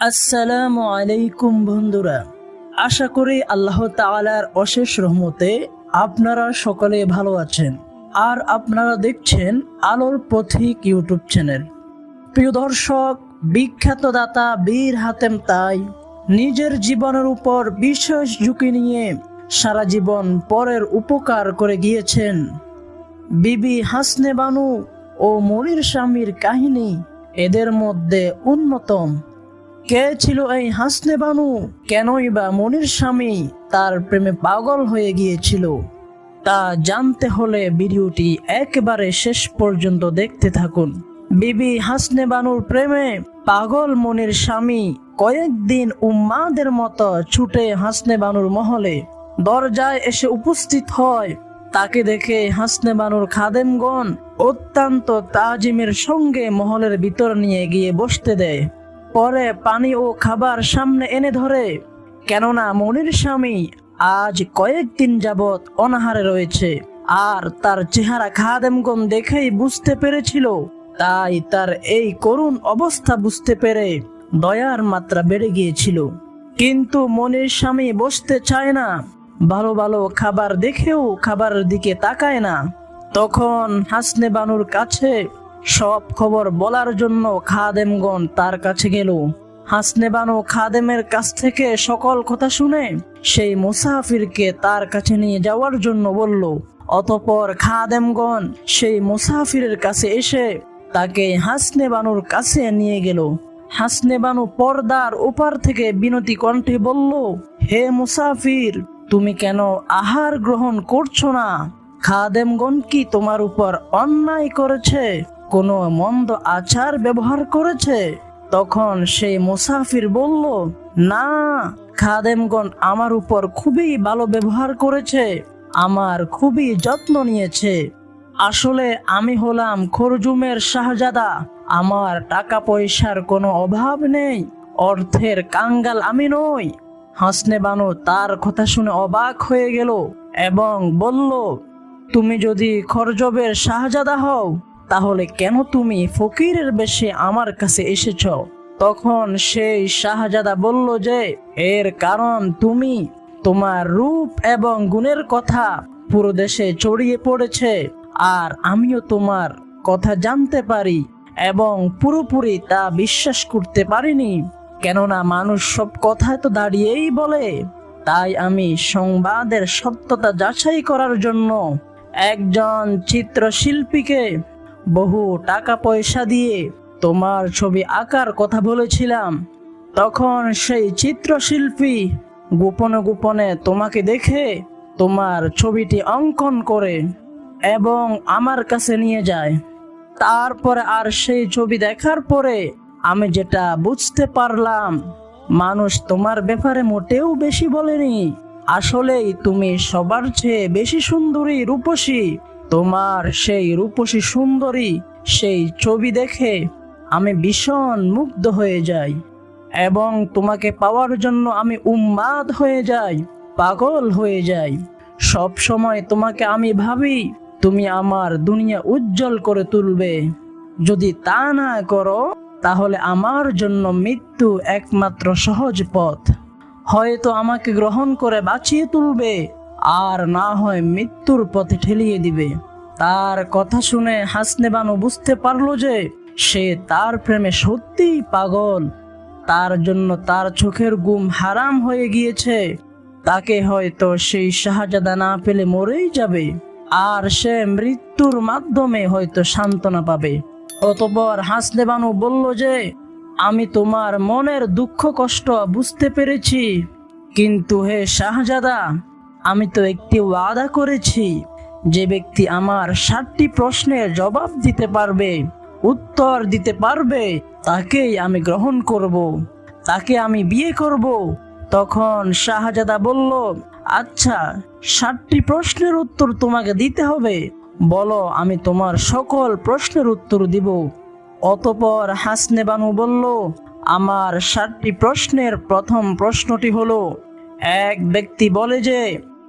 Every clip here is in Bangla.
আসসালামু আলাইকুম বন্ধুরা। আশা করি আল্লাহ তাআলার অশেষ রহমতে আপনারা সকলে ভালো আছেন। আর আপনারা দেখছেন আলোর পথিক ইউটিউব চ্যানেল। প্রিয় দর্শক, বিখ্যাত দাতা বীর হাতেম তাই নিজের জীবনের উপর বিশেষ ঝুঁকি নিয়ে সারা জীবন পরের উপকার করে গিয়েছেন বিবি হাসনে বানু ও মনির স্বামীর কাহিনী এদের মধ্যে অন্যতম। কে ছিল এই হাসনে বানু? কেনই বা মনির স্বামী তার প্রেমে পাগল হয়ে গিয়েছিল? তা জানতে হলে ভিডিওটি একেবারে শেষ পর্যন্ত দেখতে থাকুন। বিবি হাসনে বানুর প্রেমে পাগল মনির স্বামী কয়েকদিন উম্মাদের মতো ছুটে হাসনে বানুর মহলে দরজায় এসে উপস্থিত হয়। তাকে দেখে হাসনে বানুর খাদেমগণ অত্যন্ত তাজিমের সঙ্গে মহলের ভিতর নিয়ে গিয়ে বসতে দেয়। পরে পানি ও খাবার সামনে এনে ধরে। কেননা মনির স্বামী আজ কয়েকদিন যাবৎ অনাহারে রয়েছে, আর তার চেহারা খাদেমগণ দেখেই বুঝতে পেরেছিল। তাই তার এই করুণ অবস্থা বুঝতে পেরে দয়ার মাত্রা বেড়ে গিয়েছিল। কিন্তু মনির স্বামী বসতে চায় না, ভালো ভালো খাবার দেখেও খাবারের দিকে তাকায় না। তখন হাসনে বানুর কাছে সব খবর বলার জন্য খাদেমগণ তার কাছে গেল। হাসনে বানু খাদেমের কাছ থেকে সকল কথা শুনে সেই মুসাফিরকে তার কাছে নিয়ে যাওয়ার জন্য বলল, অতপর খাদেমগণ সেই মুসাফিরের কাছে এসে তাকে হাসনে বানুর কাছে নিয়ে গেল। হাসনে বানু পর্দার ওপার থেকে বিনতি কণ্ঠে বলল, হে মুসাফির, তুমি কেন আহার গ্রহণ করছ না? খাদেমগণ কি তোমার উপর অন্যায় করেছে? কোনো মন্দ আচার ব্যবহার করেছে? তখন সেই মুসাফির বলল, না, খাদেমগণ আমার উপর খুবই ভালো ব্যবহার করেছে, আমার খুবই যত্ন নিয়েছে। আসলে আমি হলাম খরজুমের শাহজাদা, আমার টাকা পয়সার কোনো অভাব নেই, অর্থের কাঙ্গাল আমি নই। হাসনে বানু তার কথা শুনে অবাক হয়ে গেল এবং বলল, তুমি যদি খরজবের শাহজাদা হও তাহলে কেন তুমি ফকিরের বেশে আমার কাছে এসেছ? তখন সেই শাহজাদা বলল যে, এর কারণ তুমি, তোমার রূপ এবং গুণের কথা পুরো দেশে ছড়িয়ে পড়েছে, আর আমিও তোমার কথা জানতে পারি এবং পুরোপুরি তা বিশ্বাস করতে পারিনি। কেননা মানুষ সব কথায় তো দাঁড়িয়েই বলে। তাই আমি সংবাদের সত্যতা যাচাই করার জন্য একজন চিত্রশিল্পীকে বহু টাকা পয়সা দিয়ে তোমার ছবি আঁকার কথা বলেছিলাম। তখন সেই চিত্রশিল্পী গোপনে গোপনে তোমাকে দেখে তোমার ছবিটি অঙ্কন করে এবং আমার কাছে নিয়ে যায়। তারপরে আর সেই ছবি দেখার পরে আমি যেটা বুঝতে পারলাম, মানুষ তোমার ব্যাপারে মোটেও বেশি বলেনি। আসলেই তুমি সবার চেয়ে বেশি সুন্দরী রূপসী তোমার সেই রূপসী সুন্দরী সেই ছবি দেখে আমি ভীষণ মুগ্ধ হয়ে যাই এবং তোমাকে পাওয়ার জন্য আমি উন্মাদ হয়ে যাই, পাগল হয়ে যাই। সব সময় তোমাকে আমি ভাবি, তুমি আমার দুনিয়া উজ্জ্বল করে তুলবে। যদি তা না করো, তাহলে আমার জন্য মৃত্যু একমাত্র সহজ পথ। হয়তো আমাকে গ্রহণ করে বাঁচিয়ে তুলবে। আর না হয় মৃত্যুর পথে ঠেলিয়ে দিবে। তার কথা শুনে হাসনে বানু বুঝতে পারল যে সে তার প্রেমে সত্যিই পাগল। তার জন্য তার চোখের গুম হারাম হয়ে গিয়েছে। তাকে হয়তো সেই শাহজাদা না পেলে মরেই যাবে। আর সে মৃত্যুর মাধ্যমে হয়তো সান্ত্বনা পাবে। অতপর হাসনে বানু বলল যে, আমি তোমার মনের দুঃখ কষ্ট বুঝতে পেরেছি। কিন্তু হে শাহজাদা আমি তো একটি ওয়াদা করেছি যে ব্যক্তি আমার ষাটটি প্রশ্নের জবাব দিতে পারবে, উত্তর দিতে পারবে, তাকেই আমি গ্রহণ করব। তাকে আমি বিয়ে করব। তখন শাহজাদা বলল আচ্ছা ষাটটি প্রশ্নের উত্তর তোমাকে দিতে হবে। বলো, আমি তোমার সকল প্রশ্নের উত্তর দিব। অতপর হাসনে বানু বলল, আমার ষাটটি প্রশ্নের প্রথম প্রশ্নটি হলো, এক ব্যক্তি বলে যে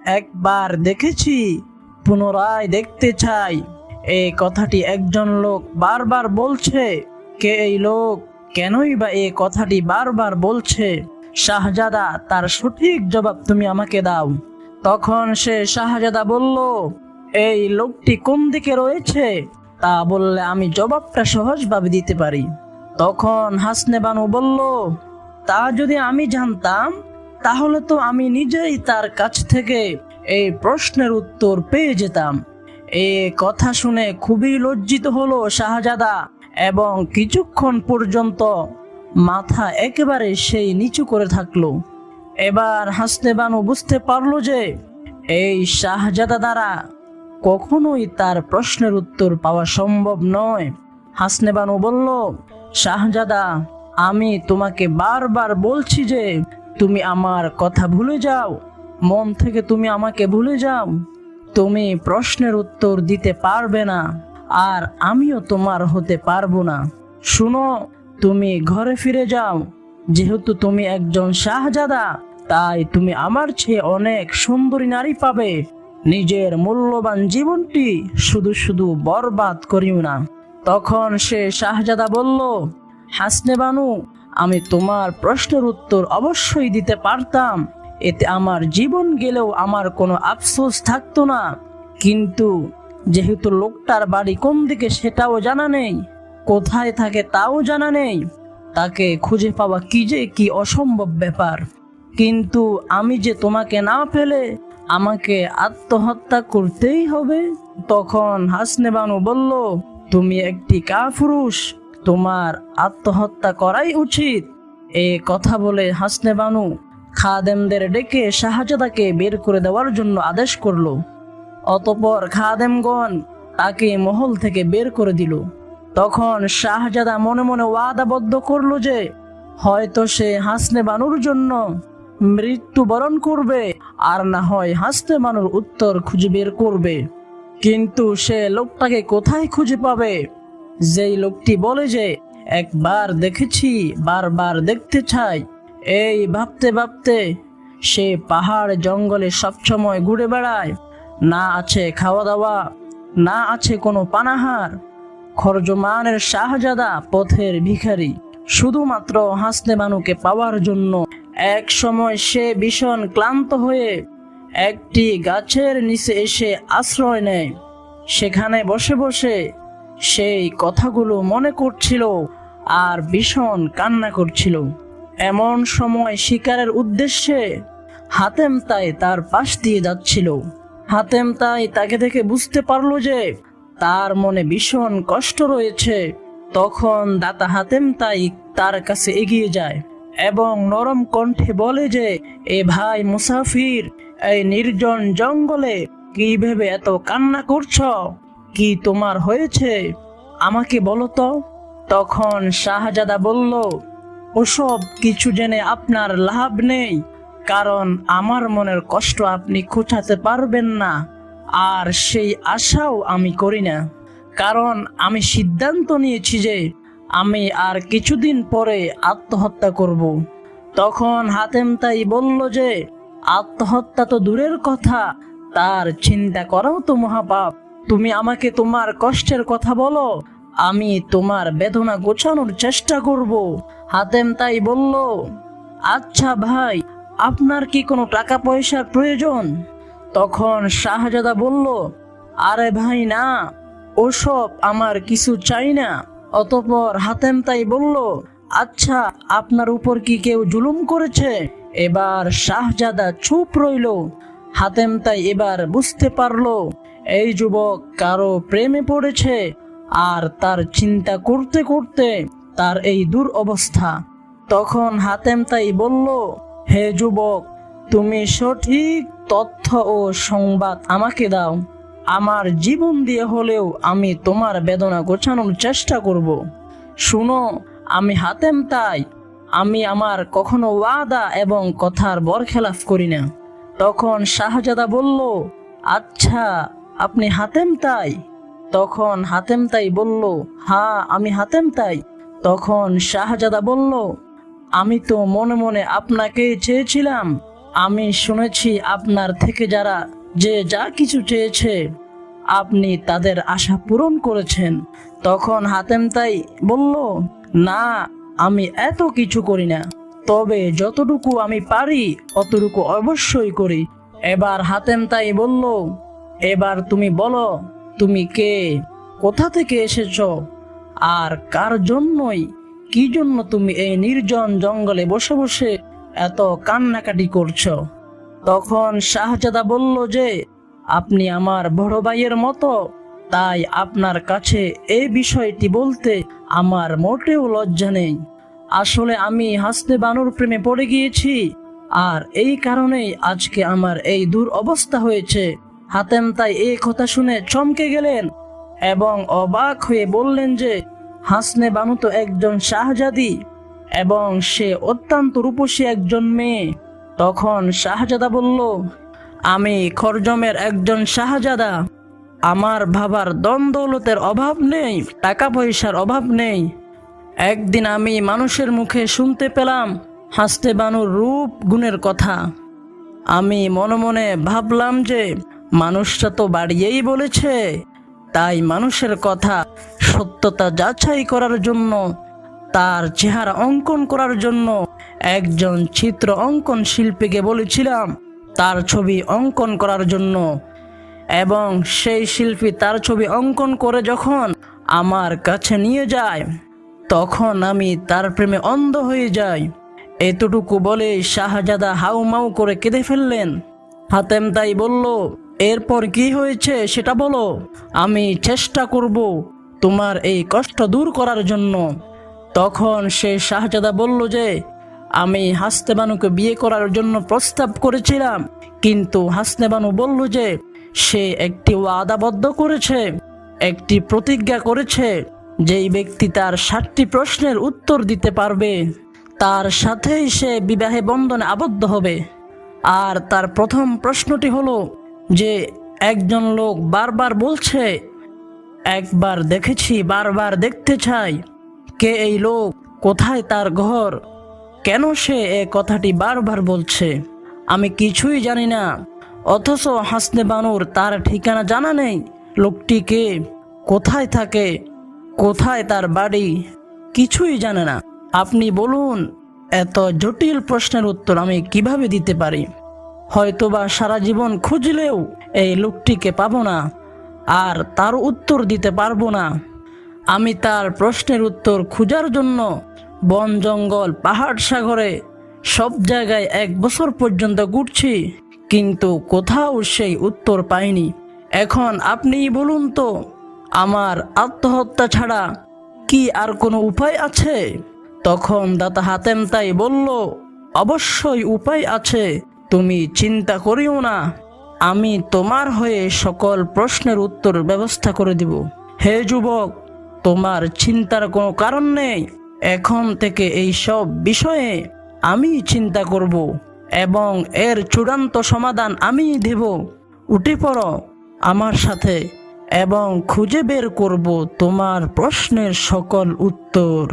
একবার দেখেছি, পুনরায় দেখতে চাই। এই কথাটি একজন লোক বারবার বলছে। কে এই লোক? কেনই বা এই কথাটি বারবার বলছে? শাহজাদা, তার সঠিক জবাব তুমি আমাকে দাও। তখন সে শাহজাদা বলল, এই লোকটি কোন দিকে রয়েছে? তা বললে, আমি জবাবটা সহজভাবে দিতে পারি। তখন হাসনে বানু বলল, তা যদি আমি জানতাম তাহলে তো আমি নিজেই তার কাছ থেকে এই প্রশ্নের উত্তর পেয়ে যেতাম। এ কথা শুনে খুবই লজ্জিত হলো শাহজাদা এবং কিছুক্ষণ পর্যন্ত মাথা একেবারে সেই নিচু করে থাকল। এবার হাসনে বানু বুঝতে পারল যে এই শাহজাদা দ্বারা কখনোই তার প্রশ্নের উত্তর পাওয়া সম্ভব নয়। হাসনেবানু বলল, শাহজাদা, আমি তোমাকে বারবার বলছি যে তুমি আমার কথা ভুলে যাও। মন থেকে তুমি আমাকে ভুলে যাও। তুমি প্রশ্নের উত্তর দিতে পারবে না, আর আমিও তোমার হতে পারব না। শুনো, তুমি ঘরে ফিরে যাও। যেহেতু তুমি একজন শাহজাদা, তাই তুমি আমার চেয়ে অনেক সুন্দরী নারী পাবে। নিজের মূল্যবান জীবনটি শুধু শুধু বরবাদ করিও না। তখন সে শাহজাদা বলল, হাসনে বানু আমি তোমার প্রশ্নের উত্তর অবশ্যই দিতে পারতাম। এতে আমার জীবন গেলেও আমার কোনো আফসোস থাকতো না। কিন্তু যেহেতু লোকটার বাড়ি কোন দিকে সেটাও জানা নেই, কোথায় থাকে তাও জানা নেই। তাকে খুঁজে পাওয়া কি যে কি অসম্ভব ব্যাপার। কিন্তু আমি যে তোমাকে না পেলে আমাকে আত্মহত্যা করতেই হবে, তখন হাসনে বানু বলল, তুমি একটি কাপুরুষ তোমার আত্মহত্যা করাই উচিত। এ কথা বলে হাসনে বানু খাদেমদের ডেকে শাহজাদাকে বের করে দেওয়ার জন্য আদেশ করল। অতপর খাদেমগণ তাকে মহল থেকে বের করে দিল। তখন শাহজাদা মনে মনে ওয়াদাবদ্ধ করল যে, হয়তো সে হাসনে বানুর জন্য মৃত্যুবরণ করবে, আর না হয় হাসতে বানুর উত্তর খুঁজে বের করবে। কিন্তু সে লোকটাকে কোথায় খুঁজে পাবে? যেই লোকটি বলে যে, একবার দেখেছি, বারবার দেখতে চাই। এই ভাবতে ভাবতে সে পাহাড় জঙ্গলে সবসময় ঘুরে বেড়ায়। না আছে খাওয়া দাওয়া না আছে কোনো পানাহার। খরজমানের শাহজাদা পথের ভিখারি, শুধুমাত্র হাসনে মানুকে পাওয়ার জন্য। এক সময় সে ভীষণ ক্লান্ত হয়ে একটি গাছের নিচে এসে আশ্রয় নেয়। সেখানে বসে বসে সেই কথাগুলো মনে করছিল আর ভীষণ কান্না করছিল। এমন সময় শিকারের উদ্দেশ্যে হাতেম তাই তার পাশ দিয়ে যাচ্ছিল। হাতেম তাই তাকে দেখে বুঝতে পারল যে তার মনে ভীষণ কষ্ট রয়েছে। তখন দাতা হাতেম তাই তার কাছে এগিয়ে যায় এবং নরম কণ্ঠে বলে যে, এ ভাই মুসাফির, এই নির্জন জঙ্গলে কি ভেবে এত কান্না করছ? কি তোমার হয়েছে? আমাকে বলো তো। তখন শাহজাদা বলল, ওসব কিছু জেনে আপনার লাভ নেই, কারণ আমার মনের কষ্ট আপনি খোঁচাতে পারবেন না, আর সেই আশাও আমি করি না। কারণ আমি সিদ্ধান্ত নিয়েছি যে আমি আর কিছুদিন পরে আত্মহত্যা করব। তখন হাতেম তাই বলল যে, আত্মহত্যা তো দূরের কথা, তার চিন্তা করাও তো মহাপাপ। তুমি আমাকে তোমার কষ্টের কথা বলো। আমি তোমার বেদনা গোছানোর চেষ্টা করব। হাতেম তাই বলল আচ্ছা ভাই, আপনার কি কোনো টাকা পয়সার প্রয়োজন? তখন শাহজাদা বলল, আরে ভাই না, ওসব আমার কিছু চাই না। অতপর হাতেম তাই বলল আচ্ছা আপনার উপর কি কেউ জুলুম করেছে? এবার শাহজাদা চুপ রইল। হাতেম তাই এবার বুঝতে পারল এই যুবক কারও প্রেমে পড়েছে আর তার চিন্তা করতে করতে তার এই দূর অবস্থা তখন হাতেম তাই বলল, হে যুবক, তুমি সঠিক তথ্য ও সংবাদ আমাকে দাও। আমার জীবন দিয়ে হলেও আমি তোমার বেদনা গোছানোর চেষ্টা করব। শুনো, আমি হাতেম তাই। আমি আমার কখনো ওয়াদা এবং কথার বরখেলাফ করি না। তখন শাহজাদা বলল আচ্ছা আপনি হাতেম তাই? তখন হাতেম তাই বলল হ্যাঁ আমি হাতেম তাই। তখন শাহজাদা বলল, আমি তো মনে মনে আপনাকেই চেয়েছিলাম। আমি শুনেছি আপনার থেকে যারা যে যা কিছু চেয়েছে, আপনি তাদের আশা পূরণ করেছেন। তখন হাতেম তাই বলল, না, আমি এত কিছু করি না। তবে যতটুকু আমি পারি, অতটুকু অবশ্যই করি। এবার হাতেম তাই বলল এবার তুমি বলো, তুমি কে? কোথা থেকে এসেছ? আর কার জন্যই? কি জন্য তুমি এই নির্জন জঙ্গলে বসে বসে এত কান্নাকাটি করছ? তখন শাহজাদা বলল যে, আপনি আমার বড় ভাইয়ের মতো। তাই আপনার কাছে এই বিষয়টি বলতে আমার মোটেও লজ্জা নেই। আসলে আমি হাসতে বানুর প্রেমে পড়ে গিয়েছি। আর এই কারণেই আজকে আমার এই দূর অবস্থা হয়েছে। হাতেম তাই এই কথা শুনে চমকে গেলেন এবং অবাক হয়ে বললেন যে, হাসনে বানু তো একজন শাহজাদি এবং সে অত্যন্ত রূপসী একজন মেয়ে। তখন শাহজাদা বলল, আমি খরজমের একজন শাহজাদা। আমার ভাবার দৌলতের অভাব নেই, টাকা পয়সার অভাব নেই। একদিন আমি মানুষের মুখে শুনতে পেলাম হাসতে বানুর রূপ গুণের কথা। আমি মনে মনে ভাবলাম যে মানুষটা তো বাড়িয়েই বলেছে। তাই মানুষের কথা সত্যতা যাচাই করার জন্য, তার চেহারা অঙ্কন করার জন্য একজন চিত্র অঙ্কন শিল্পীকে বলেছিলাম, তার ছবি অঙ্কন করার জন্য। এবং সেই শিল্পী তার ছবি অঙ্কন করে যখন আমার কাছে নিয়ে যায়, তখন আমি তার প্রেমে অন্ধ হয়ে যাই। এতটুকু বলে শাহজাদা হাউমাউ করে কেঁদে ফেললেন। হাতেম তাই বলল এরপর কি হয়েছে সেটা বলো। আমি চেষ্টা করব তোমার এই কষ্ট দূর করার জন্য। তখন সে শাহজাদা বলল যে, আমি হাসতেবানুকে বিয়ে করার জন্য প্রস্তাব করেছিলাম, কিন্তু হাসনেবানু বলল যে, সে একটি ওয়াদাবদ্ধ করেছে, একটি প্রতিজ্ঞা করেছে, যেই ব্যক্তি তার ষাটটি প্রশ্নের উত্তর দিতে পারবে, তার সাথেই সে বিবাহে বন্ধনে আবদ্ধ হবে। আর তার প্রথম প্রশ্নটি হলো যে একজন লোক বারবার বলছে, একবার দেখেছি, বারবার দেখতে চাই। কে এই লোক? কোথায় তার ঘর? কেন সে এ কথাটি বারবার বলছে? আমি কিছুই জানি না। অথচ হাসনে বানুর তার ঠিকানা জানা নেই। লোকটি কে? কোথায় থাকে? কোথায় তার বাড়ি? কিছুই জানে না। আপনি বলুন, এত জটিল প্রশ্নের উত্তর আমি কীভাবে দিতে পারি? হয়তোবা সারা জীবন খুঁজলেও এই লোকটিকে পাবো না, আর তার উত্তর দিতে পারব না। আমি তার প্রশ্নের উত্তর খোঁজার জন্য বন, জঙ্গল, পাহাড় সাগরে সব জায়গায় এক বছর পর্যন্ত ঘুরছি, কিন্তু কোথাও সেই উত্তর পাইনি। এখন আপনি বলুন তো, আমার আত্মহত্যা ছাড়া কি আর কোনো উপায় আছে? তখন দাতা হাতেম তাই বলল, অবশ্যই উপায় আছে। তুমি চিন্তা করিও না। আমি তোমার হয়ে সকল প্রশ্নের উত্তর ব্যবস্থা করে দিব। হে যুবক, তোমার চিন্তার কোনো কারণ নেই। এখন থেকে এই সব বিষয়ে আমি চিন্তা করব এবং এর চূড়ান্ত সমাধান আমি দেব। উঠে পড়ো আমার সাথে এবং খুঁজে বের করব তোমার প্রশ্নের সকল উত্তর।